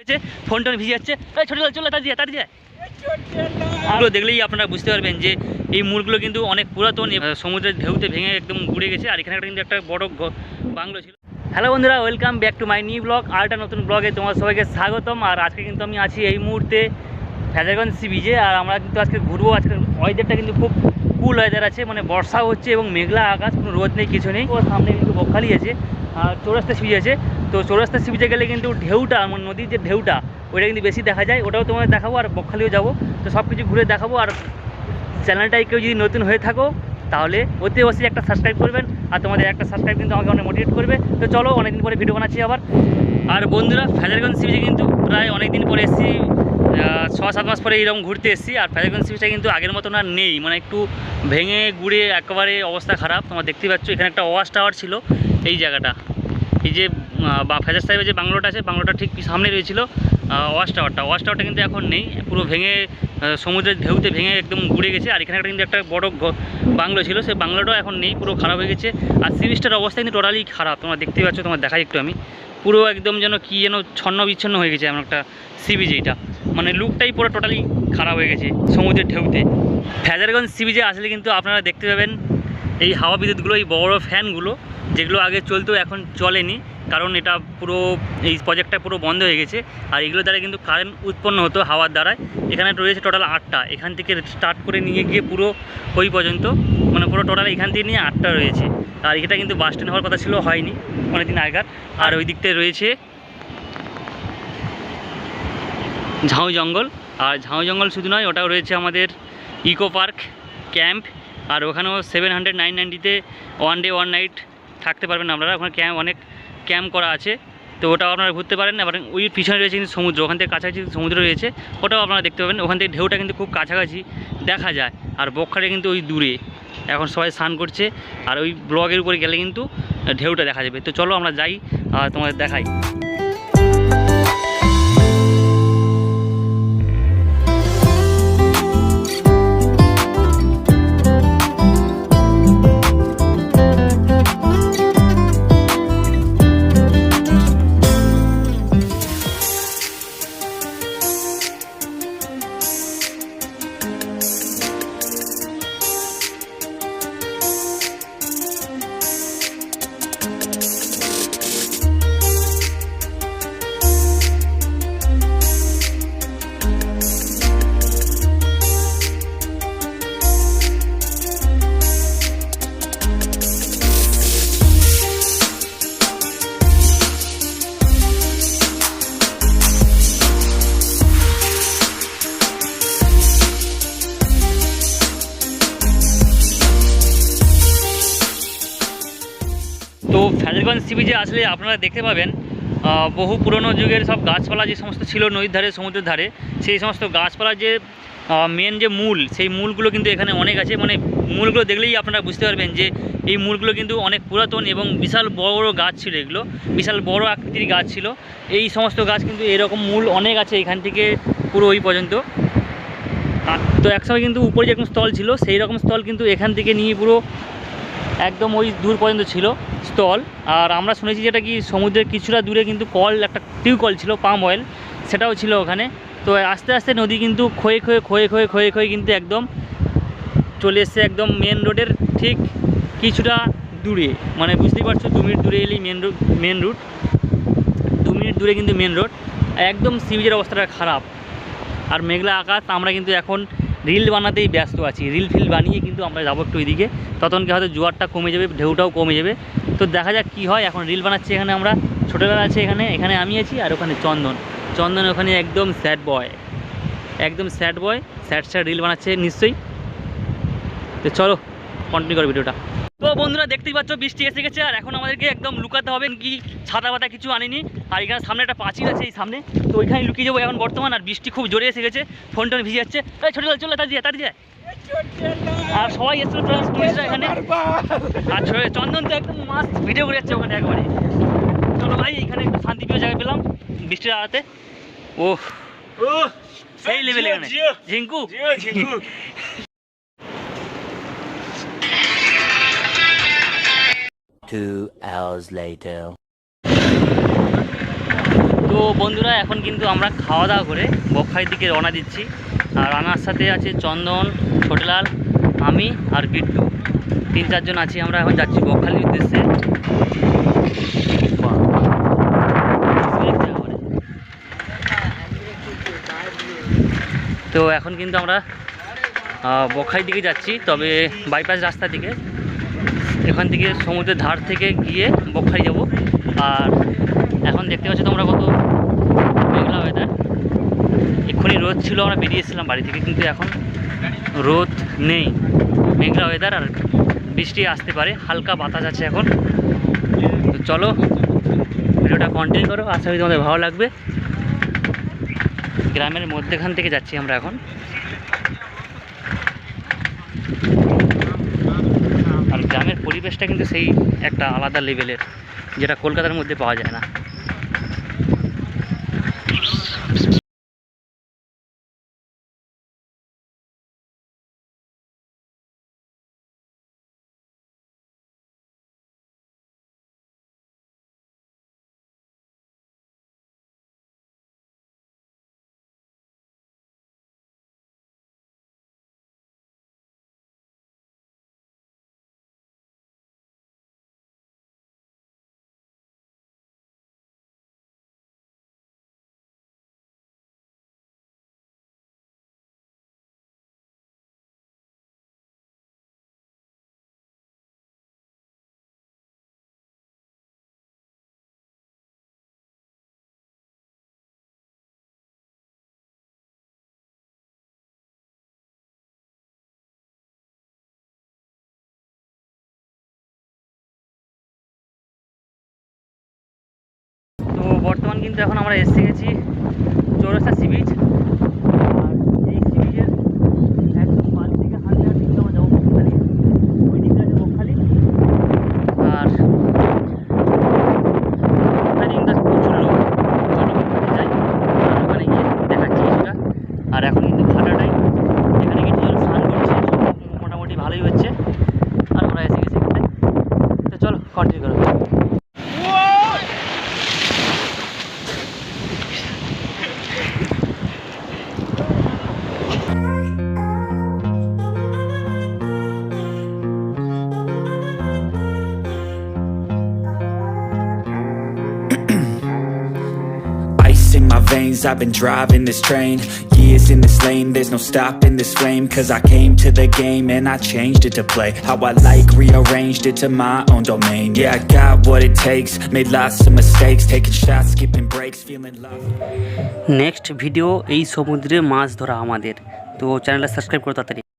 গেছে phone tone ভিজে যাচ্ছে। ছোটো চলে তাড়ি যায় তাড়ি যায় এগুলো দেখলেই আপনারা বুঝতে পারবেন যে এই মূলগুলো কিন্তু অনেক পুরাতন সমুদ্রের ঢেউতে ভেঙে একদম ঘুরে গেছে। আর এখানে কিন্তু একটা বড় বাংলো ছিল। হ্যালো বন্ধুরা welcome back to my new blog আর একটা নতুন ব্লগে তোমার সবাইকে স্বাগতম। আর আজকে কিন্তু আমি আছি এই মুহূর্তে ফেজারগঞ্জ সি বিচে আর আমরা কিন্তু আজকে ঘুরবো। আজকে ওয়েদারটা কিন্তু খুব কুল ওয়েদার আছে মানে বর্ষা হচ্ছে এবং মেঘলা আকাশ, কোনো রোদ নেই, কিছু নেই। ও সামনে কিন্তু বকখালি আছে, আর চৌরাস্তা সিবিচ আছে। তো চৌরাস্তা সিবিচে গেলে কিন্তু ঢেউটা মানে নদীর যে ঢেউটা, ওইটা কিন্তু বেশি দেখা যায়। ওটাও তোমাদের দেখাবো আর বকখালিও যাব। তো সব কিছু ঘুরে দেখাবো। আর চ্যানেলটায় কেউ যদি নতুন হয়ে থাকো, তাহলে অতি অবশ্যই একটা সাবস্ক্রাইব করবেন। আর তোমাদের একটা সাবস্ক্রাইব কিন্তু আমাকে অনেক মোটিভেট করবে। তো চলো, অনেকদিন পরে ভিডিও বানাচ্ছি আবার। আর বন্ধুরা ফেজারগঞ্জ সি বিচে কিন্তু প্রায় অনেক দিন পরে এসেছি। ছ সাত মাস পরে এইরকম ঘুরতে এসেছি। আর ফেজারগঞ্জ সি কিন্তু আগের মতন আর নেই। মানে একটু ভেঙে গুড়ে একেবারে অবস্থা খারাপ। তোমার দেখতেই পাচ্ছ, এখানে একটা ওয়াশ টাওয়ার ছিল এই জায়গাটা। এই যে বা ফেজার সাহেবের যে বাংলোটা আছে, বাংলোটা ঠিক সামনে রয়েছিল। ওয়াশ টাওয়ারটা। ওয়াশ টাওয়ারটা কিন্তু এখন নেই, পুরো ভেঙে সমুদ্রের ঢেউতে ভেঙে একদম ঘুরে গেছে। আর এখানে একটা কিন্তু একটা বড় বাংলো ছিল। সেই বাংলোটাও এখন নেই, পুরো খারাপ হয়ে গেছে। আর সি বিচটার অবস্থা কিন্তু টোটালি খারাপ। তোমরা দেখতেই পাচ্ছ, তোমার দেখাই একটু আমি। পুরো একদম যেন কি যেন ছন্ন বিচ্ছন্ন হয়ে গেছে, এমন একটা সি বিচ এইটা। মানে লুকটাই পুরো টোটালি খারাপ হয়ে গেছে সমুদ্রের ঢেউতে। ফেজারগঞ্জ সি বিচে আসলে কিন্তু আপনারা দেখতে পাবেন এই হাওয়া বিদ্যুৎগুলো, এই বড় বড় ফ্যানগুলো, যেগুলো আগে চলতো, এখন চলেনি। কারণ এটা পুরো, এই প্রজেক্টটা পুরো বন্ধ হয়ে গেছে। আর এগুলো দ্বারা কিন্তু কারেন্ট উৎপন্ন হতো হাওয়ার দ্বারায়। এখানে রয়েছে টোটাল আটটা। এখান থেকে স্টার্ট করে নিয়ে গিয়ে পুরো ওই পর্যন্ত। মানে পুরো টোটাল এখান থেকে নিয়ে আটটা রয়েছে। আর এটা কিন্তু বাস স্ট্যান্ড হওয়ার কথা ছিল, হয়নি অনেকদিন আগেকার। আর ওই দিকটায় রয়েছে ঝাউ জঙ্গল আর ঝাউ জঙ্গল শুধু নয়, ওটাও রয়েছে আমাদের ইকো পার্ক ক্যাম্প আর ওখানেও সেভেন হান্ড্রেড নাইন নাইনটিতে ওয়ান ডে ওয়ান নাইট থাকতে পারবেন আপনারা। ওখানে ক্যাম্প অনেক ক্যাম্প করা আছে। তো ওটাও আপনারা ঘুরতে পারেন। আবার ওই পিছনে রয়েছে কিন্তু সমুদ্র, ওখান থেকে কাছাকাছি সমুদ্র রয়েছে। ওটাও আপনারা দেখতে পাবেন। ওখান থেকে ঢেউটা কিন্তু খুব কাছাকাছি দেখা যায়। আর বকখাটে কিন্তু ওই দূরে। এখন সবাই স্নান করছে। আর ওই ব্লগের উপরে গেলে কিন্তু ঢেউটা দেখা যাবে। তো চলো আমরা যাই, আর তোমাদের দেখাই। তো ফ্যাজারগঞ্জ সি বিচে আসলে আপনারা দেখতে পাবেন বহু পুরনো যুগের সব গাছপালা যে সমস্ত ছিল নদীর ধারে, সমুদ্রের ধারে, সেই সমস্ত গাছপালা যে মেন যে মূল, সেই মূলগুলো কিন্তু এখানে অনেক আছে। মানে মূলগুলো দেখলেই আপনারা বুঝতে পারবেন যে, এই মূলগুলো কিন্তু অনেক পুরাতন এবং বিশাল বড় বড় গাছ ছিল এগুলো, বিশাল বড় আকৃতির গাছ ছিল। এই সমস্ত গাছ কিন্তু এরকম মূল অনেক আছে এখান থেকে পুরো ওই পর্যন্ত। তো একসময় কিন্তু উপরে যেরকম স্থল ছিল সেই রকম স্থল কিন্তু এখান থেকে নিয়ে পুরো একদম ওই দূর পর্যন্ত ছিল স্থল। আর আমরা শুনেছি যেটা কি সমুদ্রের কিছুটা দূরে কিন্তু কল, একটা টিউবকল ছিল, পাম অয়েল, সেটাও ছিল ওখানে। তো আস্তে আস্তে নদী কিন্তু ক্ষয়ে ক্ষয়ে ক্ষয়ে ক্ষয়ে ক্ষয়ে ক্ষয়ে কিন্তু একদম চলে এসছে একদম মেন রোডের ঠিক কিছুটা দূরে। মানে বুঝতেই পারছ, দু মিনিট দূরে এলেই মেন রোড মেন রুট দু মিনিট দূরে কিন্তু মেন রোড একদম সিবিজের অবস্থাটা খারাপ। আর মেঘলা আকাশ, আমরা কিন্তু এখন রিল বানাতেই ব্যস্ত আছি, রিল ফিল বানিয়ে কিন্তু আমরা যাব একটু ওইদিকে তখন কি হয়তো জোয়ারটা কমে যাবে, ঢেউটাও কমে যাবে। তো দেখা যাক কি হয়, এখন রিল বানাচ্ছি এখানে আমরা। ছোটোবেলা আছে এখানে এখানে আমি আছি আর ওখানে চন্দন। চন্দন ওখানে একদম স্যাড বয় একদম sad boy sad sad reel বানাচ্ছে নিশ্চয়ই। তো চলো। কন্টিনিউ করো ভিডিওটা তো বন্ধুরা দেখতেই পাচ্ছ বৃষ্টি এসে গেছে আর এখন আমাদেরকে একদম লুকাতে হবে কি ছাতা পাতা কিছু আনিনি। আর এখানে সামনে একটা পাঁচিল আছে এই সামনে। তো ওইখানে লুকিয়ে যাব এখন বর্তমান আর বৃষ্টি খুব জোরে এসে গেছে ফোন টোন ভিজে যাচ্ছে। এই ছোটো চলে তাড়ি যায় তাড়ি যায় আর সবাই এসেছিল টুরিস্টরা এখানে। আর চন্দন তো একদম মাস্ট ভিডিও করে যাচ্ছে ওখানে একবারে। চলো ভাই এখানে একটু শান্তিপ্রিয় জায়গায় পেলাম বৃষ্টির আড়াতে। ও সেই লেভেল এখানে। ঝিঙ্কু। Two hours later. তো বন্ধুরা, এখন কিন্তু আমরা খাওয়া দাওয়া করে বকখালির দিকে রওনা দিচ্ছি। আর আমার সাথে আছে চন্দন, ছোটলাল, আমি আর বিট্টু তিন চারজন আছি, আমরা এখন যাচ্ছি বকখালির উদ্দেশ্যে। তো এখন কিন্তু আমরা বকখালির দিকে যাচ্ছি, তবে বাইপাস রাস্তা দিকে এখান থেকে সমুদ্রের ধার থেকে গিয়ে বকখালি যাব। আর এখন দেখতে পাচ্ছ তোমরা কত মেঘলা ওয়েদার এক্ষুনি রোদ ছিল, আমরা বেরিয়েছিলাম বাড়ি থেকে, কিন্তু এখন রোদ নেই। মেঘলা ওয়েদার আর বৃষ্টি আসতে পারে, হালকা বাতাস আছে এখন। তো চলো, ভিডিওটা কন্টিনিউ করো, আশা করি তোমাদের ভালো লাগবে। গ্রামের মধ্যেখান থেকে যাচ্ছি আমরা এখন। পরিবেশটা কিন্তু সেই একটা আলাদা লেভেলের যেটা কলকাতার মধ্যে পাওয়া যায় না। বর্তমান কিন্তু এখন আমরা এসে গেছি চৌরাস্তা সি বিচ। আর এই সি বিচের একদম বাল থেকে হাঁটতে কিন্তু আমরা যাব বকখালি ওই দিকটা আছে বকখালি আর ওখানে কিন্তু প্রচুর লোক। চলো বকখালি যাই। আর ওখানে গিয়ে দেখাচ্ছি কিছুটা। আর এখন কিন্তু ভাটা টাইম এখানে কিছু জন স্নান করছে। মোটামুটি ভালোই হচ্ছে। আর আমরা এসে গেছি এখানে। তো চলো কন্টিনিউ করো। Veins, I've been driving this train Years in this lane, there's no stopping this flame Cause I came to the game and I changed it to play How I like, rearranged it to my own domain Yeah, I got what it takes, made lots of mistakes Taking shots, skipping breaks, feeling lost next video এই সমুদ্রে মাছ ধরা আমাদের তো চ্যানেলটা subscribe করো তাড়াতাড়ি